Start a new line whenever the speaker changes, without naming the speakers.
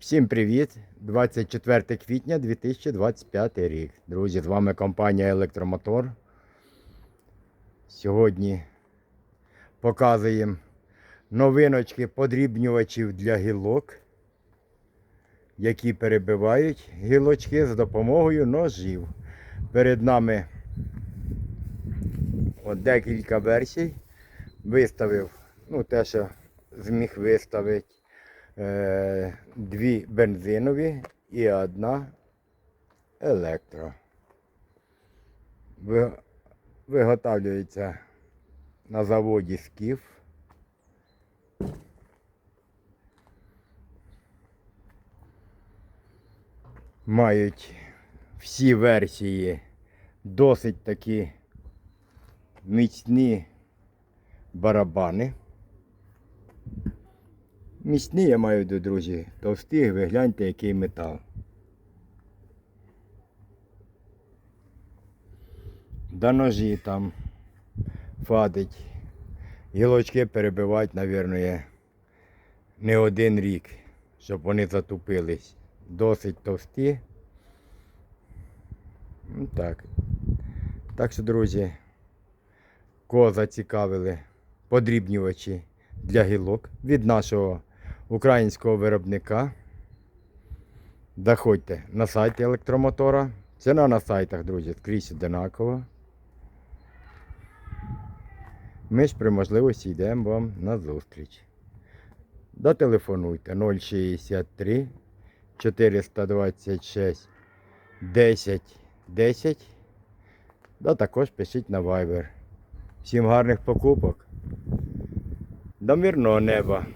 Всім привіт! 24 квітня 2025 рік. Друзі, з вами компанія Електромотор. Сьогодні показуємо новиночки подрібнювачів для гілок, які перебивають гілочки з допомогою ножів. Перед нами от декілька версій. Виставив ну, те, що зміг виставити. Е, дві бензинові і одна електро. Ви- Виготовлюється на заводі Скіф. Мають всі версії досить такі міцні барабани. Міцні я маю друзі. Товсті, ви гляньте, який метал. До ножі там фадить. Гілочки перебивають, мабуть, не один рік, щоб вони затупились. Досить товсті. Ну, так. Так що, друзі, кого зацікавили подрібнювачі для гілок від нашого українського виробника. Заходьте на сайт електромотора. Ціна на сайтах, друзі, скрізь одинакова. Ми ж при можливості йдемо вам на зустріч. Дотелефонуйте 063 426 10 10. Да також пишіть на Viber. Всім гарних покупок. До мирного неба.